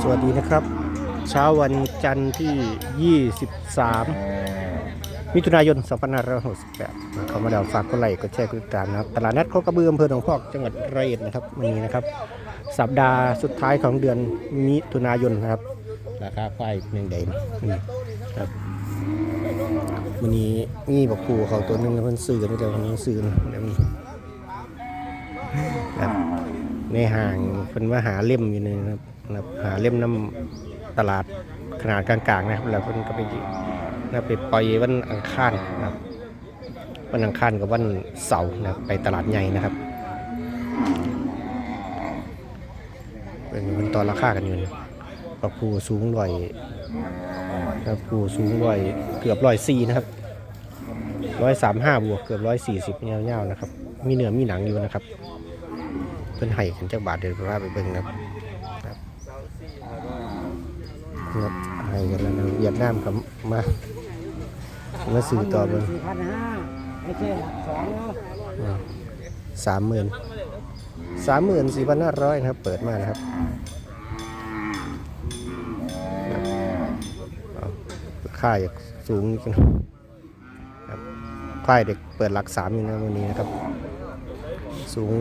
สวัสดีนะครับ เช้าวันจันทร์ที่ 23 มิถุนายน 2568เข้ามาดาวฝากกดไลค์กดแชร์กดติดตามนะครับ ตลาดนัดโคกระบืออำเภอหนองพอกจังหวัดร้อยอ็ดนะครับวันนี้นะครับ สัปดาห์สุดท้ายของเดือนมิถุนายนนะครับ ราคาควายหนึ่งเดนนี่ครับวันนี้มีบอกครูเขาตัวหนึงแล้วเพิ่นซื้อกันไม่วันนี้ซื้อนะเดี๋ยวมีในห้างเพิ่นว่าหาเล่มอยู่นี่นะครับ นะหาเล่มน้ำตลาดขนาดกลางๆนะครับแล้วเพิ่นก็ไปนะไปปล่อยวันอังคารนะครับวันอังคารกับวันเสาร์นะไปตลาดใหญ่นะครับเป็นมันตอนราคากันอยู่นะปลาปูสูงร้อยปลาปูสูงร้อยเกือบร้อยสี่นะครับร้อยสามห้าบวกเกือบร้อยสี่สิบเงาวๆนะครับ มีเนื้อมีหนังอยู่นะครับ เพิ่นให้กันจักบาทเดี๋ยวพาไปเบิ่งนะครับ ครับครับให้กันแล้วนะเวียดนามกับมามาซื้อต่อเบิ่งสี่พันห้าไม่ใช่หลักสองเนาะสามหมื่นสามหมื่นสี่พันห้าร้อยนะครับ เปิดมานะครับครับเอาค่าอยากสูงนิดนึงครับค่ายเด็กเปิดหลักสามอยู่นะวันนี้นะครับ สูง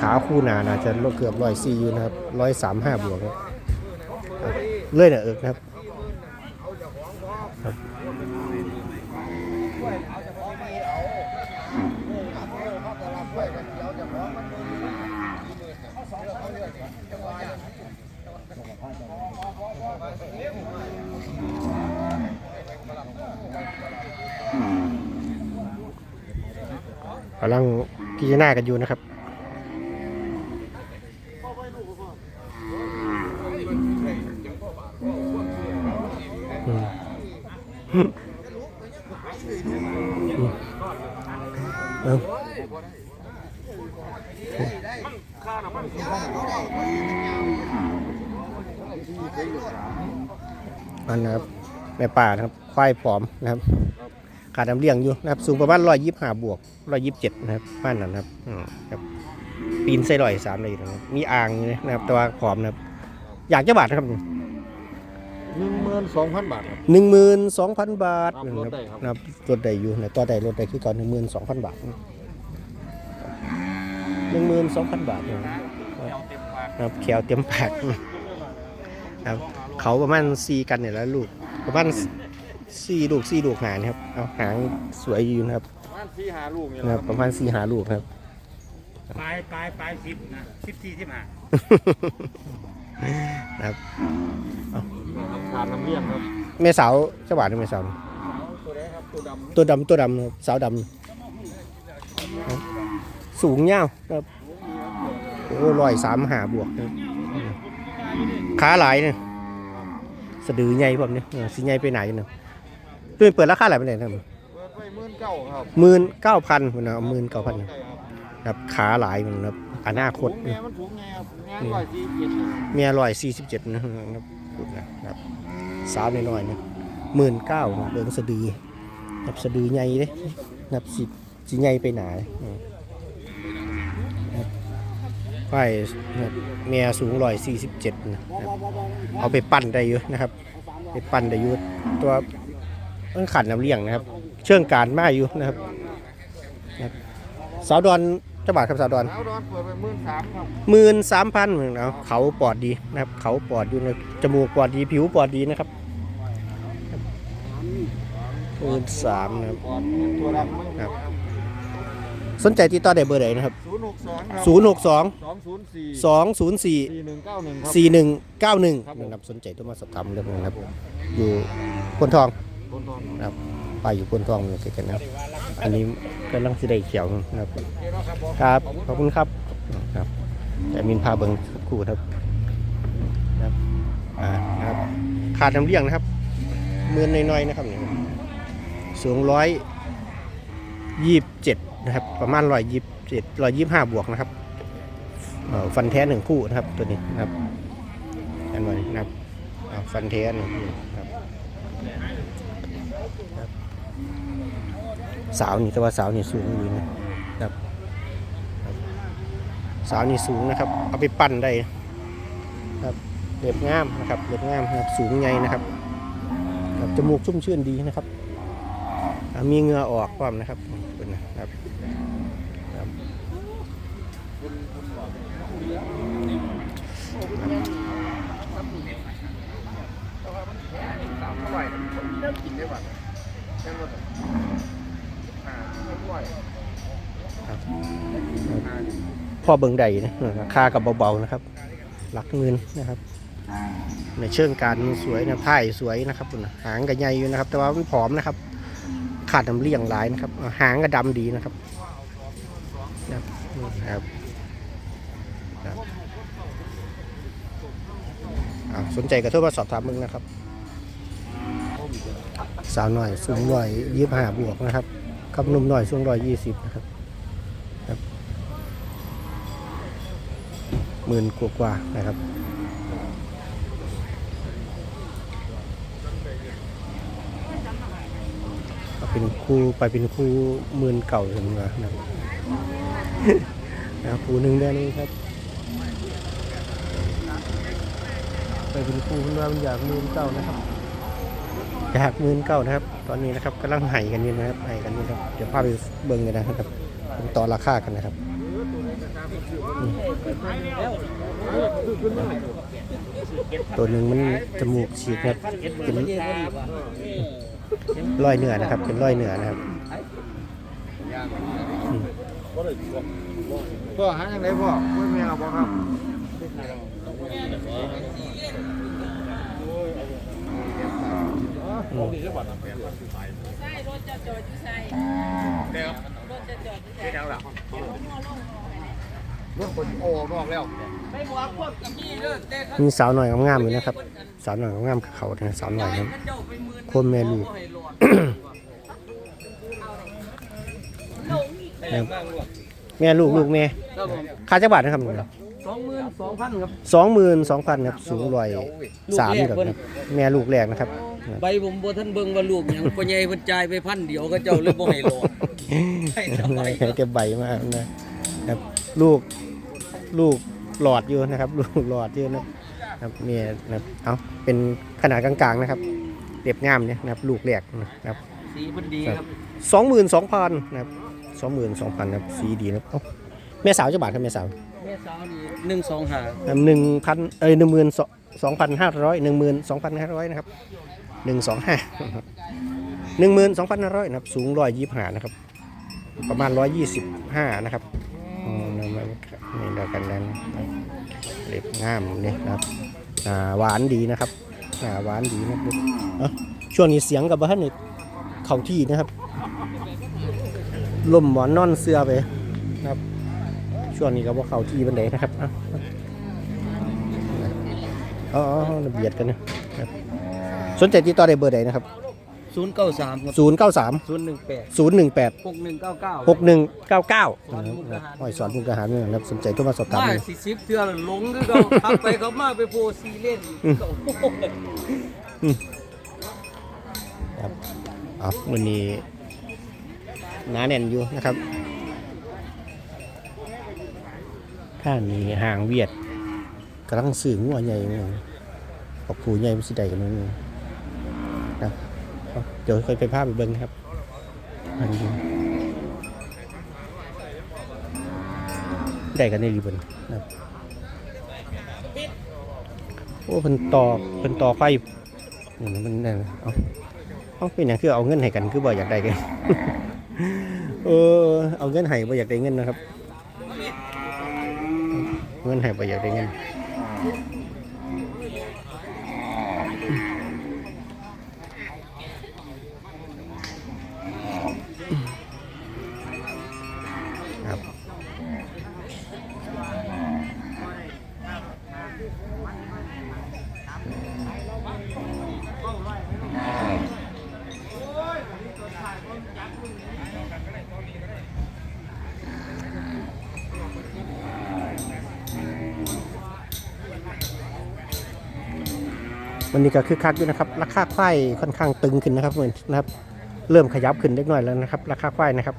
ขาคู่หนาน่าจะลดเกือบร้อยสี่อยู่นะครับร้อยสามห้าบวกครับเลื่อยหน่ะเอิกนะครับครับกำลังพิจารณากันอยู่นะครับ อืมอืม เอาอันนะครับแม่ป่านะครับ ควายผอมนะครับขาดน้ำเลี้ยงอยู่นะครับ สูงประมาณร้อยยี่ห้าบวกร้อยยี่สิบเจ็ดนะครับบ้านนั้นนะครับครับปีนใส่ร้อยสามเลยนะครับมีอ่างอยู่นะครับ แต่ว่าผอมนะครับ อยากจะบาทนะครับ หนึ่งหมื่นสองพันบาทครับ หนึ่งหมื่นสองพันบาทครับลดได้ครับ นะครับลดได้อยู่นะต่อได้ลดได้คือก่อนหนึ่งหมื่นสองพันบาทหนึ่งหมื่นสองพันบาทนะครับแขวเต็มปากนะครับเขาประมาณสี่กันเนี่ยแล้วลูกประมาณสี่ลูกสี่ลูกหางนะครับเอาหางสวยอยู่นะครับประมาณสี่หาลูกเนี่ยนะครับประมาณสี่หาลูกนะครับ ปลายปลายปลายสิบนะสิบสี่สิบห้า นะครับขาดน้ำเลี้ยงครับแม่สาวเจ้าบ่าวนี่แม่สาวตัวไหนครับตัวดำตัวดำตัวดำนะครับสาวดำนะครับสูงเงาวครับโอ้ร้อยสามหาบวกนะครับขาหลายเนี่ยสะดือใหญ่พวกนี้เออสิใหญ่ไปไหนเนาะตัวนี้เปิดราคาอะไรไปไหนครับเปิดไว้หมื่นเก้าครับหมื่นเก้าพันนะหมื่นเก้าพันได้ครับครับขาหลายมันนะครับ อนาคต แม่มันสูงไงครับแม่ร้อยสี่สิบเจ็ดเมียร้อยสี่สิบเจ็ดนะครับพูดนะครับสาวน้อยๆนะหมื่นเก้าเบิ่งสะดือครับสะดือใหญ่เด้นะครับสิสิใหญ่ไปหนาอืมครับควายนะครับเมียสูงร้อยสี่สิบเจ็ดนะครับเอาไปปั้นได้อยู่นะครับไปปั้นได้อยู่ตัวต้องขันน้ำเลี้ยงนะครับ เชื่องการมาอยู่นะครับนะครับ สาวดอนเจ้าบาทครับสาวดอนแล้วดอนเปิดไปหมื่นสามครับหมื่นสามพันเอาเขาปอดดีนะครับ เขาปอดอยู่นะจมูกปอดดีผิวปอดดีนะครับหมื่นสามนะครับก่อนตัวดำไม่ครับสนใจติดต่อได้เบอร์ไหนนะครับศูนย์หกสองครับศูนย์หกสองสองศูนย์สี่สองศูนย์สี่สี่หนึ่งเก้าหนึ่งครับสี่หนึ่งเก้าหนึ่งครับผมนะครับสนใจต้องมาสอบถามเรื่องนี้นะครับ อยู่พนทองคนทองนะครับไปอยู่พนทองอยู่ใกล้ๆนะครับ อันนี้กำลังสิได้เขียวนะครับคแล้วครับผมครับ ขอบคุณครับ ครับแต่มินพาเบิงสักครู่ครับ ครับอ่าครับ ขาดน้ำเลี้ยงนะครับหมื่นน้อยๆนะครับเนี่ยสูงร้อยยี่สิบเจ็ดนะครับ ประมาณร้อยยี่สิบเจ็ดร้อยยี่สิบห้าบวกนะครับฟันแท้หนึ่งคู่นะครับตัวนี้นะครับอันน่อยนะครับฟันแท้หนึ่งคู่ครับ สาวนี่แต่ว่าสาวนี่สูงอยู่นะครับสาวนี่สูงนะครับ เอาไปปั้นได้ครับเล็บงามนะครับเล็บงามนะครับสูงใหญ่นะครับครับจมูกชุ่มชื่นดีนะครับ มีเงือออกความนะครับเป็นนะครับเริ่มกินได้ป่ะแค่ว่าอ่าไม่ไหว พ่อเบิงใดนะราคากับเบาๆนะครับ หลักเงินนะครับ ในเชิงการสวยนะพ่ายสวยนะครับนะหางก็ใหญ่อยู่นะครับ แต่ว่ามันผอมนะครับ ขาดน้ำเลี้ยงหลายนะครับ หางก็ดำดีนะครับนะครับสนใจก็โทรมาสอบถามมึงนะครับ สาวหน่อยสูงร้อยยี่สิบห้าบวกนะครับ กับนุ่มหน่อยสูงร้อยยี่สิบนะครับหมื่นกว่าๆนะครับเอาเป็นครูไปเป็นครูหมื่นเก่าถึงมานะครับนะครูหนึ่งเดือนนี้ครับ ไปเป็นครูเพิ่นว่ามันอยากหมื่นเก่านะครับ อยากมื่นเก่านะครับ ตอนนี้นะครับกำลังไห่กันอยู่นะครับไห่กันอยู่ครับเดี๋ยวพาไปเบิ่งกันนะครับต่อราคากันนะครับตัวหนึ่งมันจมูกฉีกครับเป็นรอยเหนือนะครับ เป็นรอยเหนือนะครับพ่อหาอย่างไรพ่อไม่แมวบ่ครับ อืมใช่รถจะจอดอยู่ใส่รถจะจอดอยู่ใส่เรื่องคนโอ้นอกแล้วไปบอกพวกกับพี่เด้อแต่เขามีสาวหน่อยงามๆอยู่นะครับ สาวหน่อยงามๆเขานะสาวหน่อยครับเจ้าไปหมื่นโคมแม่ลูกนะครับแม่ลูกลูกแม่ค่าจักบาทนะครับสองหมื่นสองพันครับสองหมื่นสองพันครับสูงร้อยสามครับแม่ลูกแรกนะครับ ใบผมบ่ท่านเบิ่งว่าลูกหยังพ่อใหญ่เพิ่นจ่ายไปพันเดียวก็เจ้าเลยบ่ให้โลดให้สบายเก็บใบมากนะครับ ลูกลูกหลอดอยู่นะครับ ลูกหลอดอยู่นะครับเนี่ยนะครับเอาเป็นขนาดกลางๆนะครับเรียบงามเนี่ยนะครับ ลูกแรกนะครับสีเพิ่นดีครับสองหมื่นสองพันนะครับสองหมื่นสองพันนะครับสีดีนะครับเอ้าแม่สาวเจ้าบาทครับแม่สาวแม่สาวนี่หนึ่งสองหาหนึ่งพันเอ้ยหนึ่งหมื่นสองพันห้าร้อยหนึ่งหมื่นสองพันห้าร้อยนะครับ หนึ่งสองห้าหนึ่งหมื่นสองพันห้าร้อยนะครับ สูงร้อยยี่สิบห้านะครับ ประมาณร้อยยี่สิบห้านะครับอืมนี่เดียวกันนั้นเล็บง่ามนี่นะครับหวานดีนะครับหวานดีนะครับเอ้าช่วงนี้เสียงกับบ้านนี่เข้าที่นะครับลมหมอนนอนเสื้อไปนะครับ ช่วงนี้ก็ว่าเข้าที่บันไดนะครับเอาเอ๋อเบียดกันนะครับ สนใจติดต่อได้เบอร์ใดนะครับ ศูนย์เก้าสามครับศูนย์เก้าสามศูนย์หนึ่งแปดศูนย์หนึ่งแปดหกหนึ่งเก้าเก้าหกหนึ่งเก้าเก้าสอนมุกดาหารห้อยสอนมุกดาหารเนี่ยนะครับสนใจก็มาสอบถามมาเลย สิสิบเทื่อแล้วหลงคือเขาขับไปเขามาไปโพซีเล่นอืมเขาครับเอาวันนี้หนาแน่นอยู่นะครับ ข้างนี้ห่างเวียดกำลังสื่องัวใหญ่เนี่ยกับผูใหญ่ไม่สิใดกันนึง ครับเดี๋ยวค่อยไปภาพไปเบิ้งครับได้กันในรีบนนะครับโอ้เป็นต่อเป็นต่อไฟนี่มันนั่นเอาเอาเป็นอย่างคือเอาเงินให้กันคือบ่อยากได้กันเออเอาเงินให้บ่อยากได้เงินนะครับ เงินให้บ่อยากได้เงิน วันนี้ก็คือคักอยู่นะครับ ราคาควายค่อนข้างตึงขึ้นนะครับเหมือนนะครับ เริ่มขยับขึ้นเล็กน้อยแล้วนะครับ ราคาควายนะครับ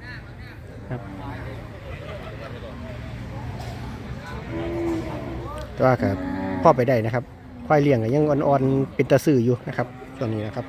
แต่ว่าครับพ่อไปได้นะครับควายเลี้ยงก็ยังอ่อนๆเป็นตะซื่ออยู่นะครับตัวงนี้นะครับ